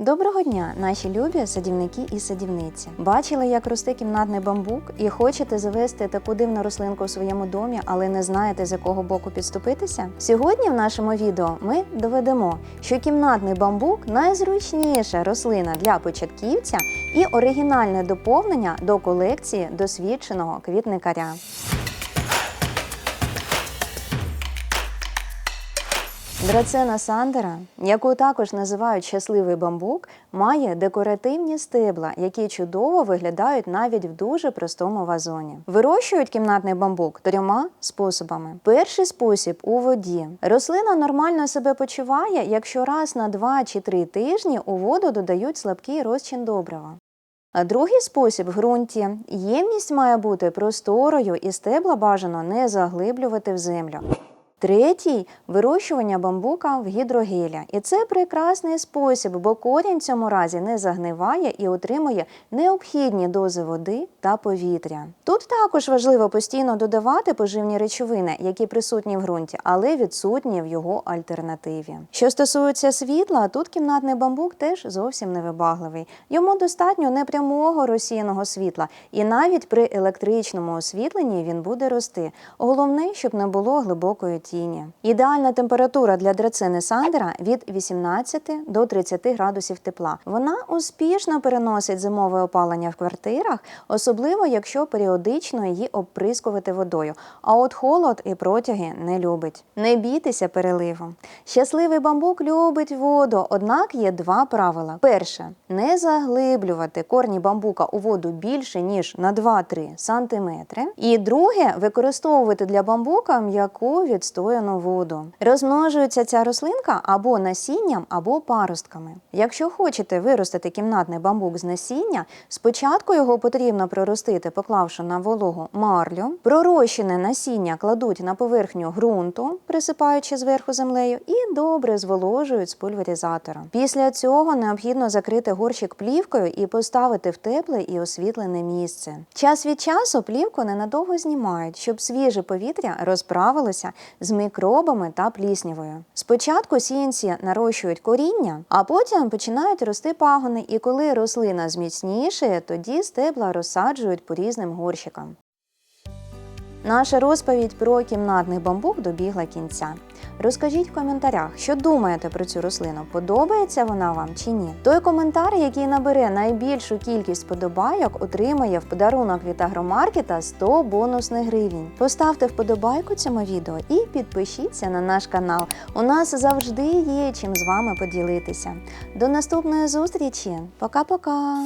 Доброго дня, наші любі садівники і садівниці. Бачили, як росте кімнатний бамбук, і хочете завести таку дивну рослинку у своєму домі, але не знаєте з якого боку підступитися? Сьогодні в нашому відео ми доведемо, що кімнатний бамбук найзручніша рослина для початківця і оригінальне доповнення до колекції досвідченого квітникаря. Драцена сандера, яку також називають щасливий бамбук, має декоративні стебла, які чудово виглядають навіть в дуже простому вазоні. Вирощують кімнатний бамбук трьома способами. Перший спосіб у воді. Рослина нормально себе почуває, якщо раз на 2 чи 3 тижні у воду додають слабкий розчин добрива. А другий спосіб в ґрунті. Ємність має бути просторою і стебла бажано не заглиблювати в землю. Третій вирощування бамбука в гідрогеля. І це прекрасний спосіб, бо корінь в цьому разі не загниває і отримує необхідні дози води та повітря. Тут також важливо постійно додавати поживні речовини, які присутні в ґрунті, але відсутні в його альтернативі. Що стосується світла, тут кімнатний бамбук теж зовсім невибагливий. Йому достатньо непрямого розсіяного світла, і навіть при електричному освітленні він буде рости. Головне, щоб не було глибокої тіні. Ідеальна температура для драцини Сандера від 18 до 30 градусів тепла. Вона успішно переносить зимове опалення в квартирах, особливо якщо періодично її обприскувати водою. А от холод і протяги не любить. Не бійтеся переливу. Щасливий бамбук любить воду, однак є два правила: перше не заглиблювати корні бамбука у воду більше ніж на 2-3 см. І друге використовувати для бамбука м'яку відстояну воду. Розмножується ця рослинка або насінням, або паростками. Якщо хочете виростити кімнатний бамбук з насіння, спочатку його потрібно проростити, поклавши на вологу марлю. Пророщене насіння кладуть на поверхню ґрунту, присипаючи зверху землею, і добре зволожують з пульверізатором. Після цього необхідно закрити горщик плівкою і поставити в тепле і освітлене місце. Час від часу плівку ненадовго знімають, щоб свіже повітря розправилося мікробами та пліснявою. Спочатку сіянці нарощують коріння, а потім починають рости пагони, і коли рослина зміцніше, тоді стебла розсаджують по різним горщикам. Наша розповідь про кімнатний бамбук добігла кінця. Розкажіть в коментарях, що думаєте про цю рослину, подобається вона вам чи ні. Той коментар, який набере найбільшу кількість подобайок, отримає в подарунок від агромаркета 100 бонусних гривень. Поставте вподобайку цьому відео і підпишіться на наш канал. У нас завжди є чим з вами поділитися. До наступної зустрічі. Пока-пока!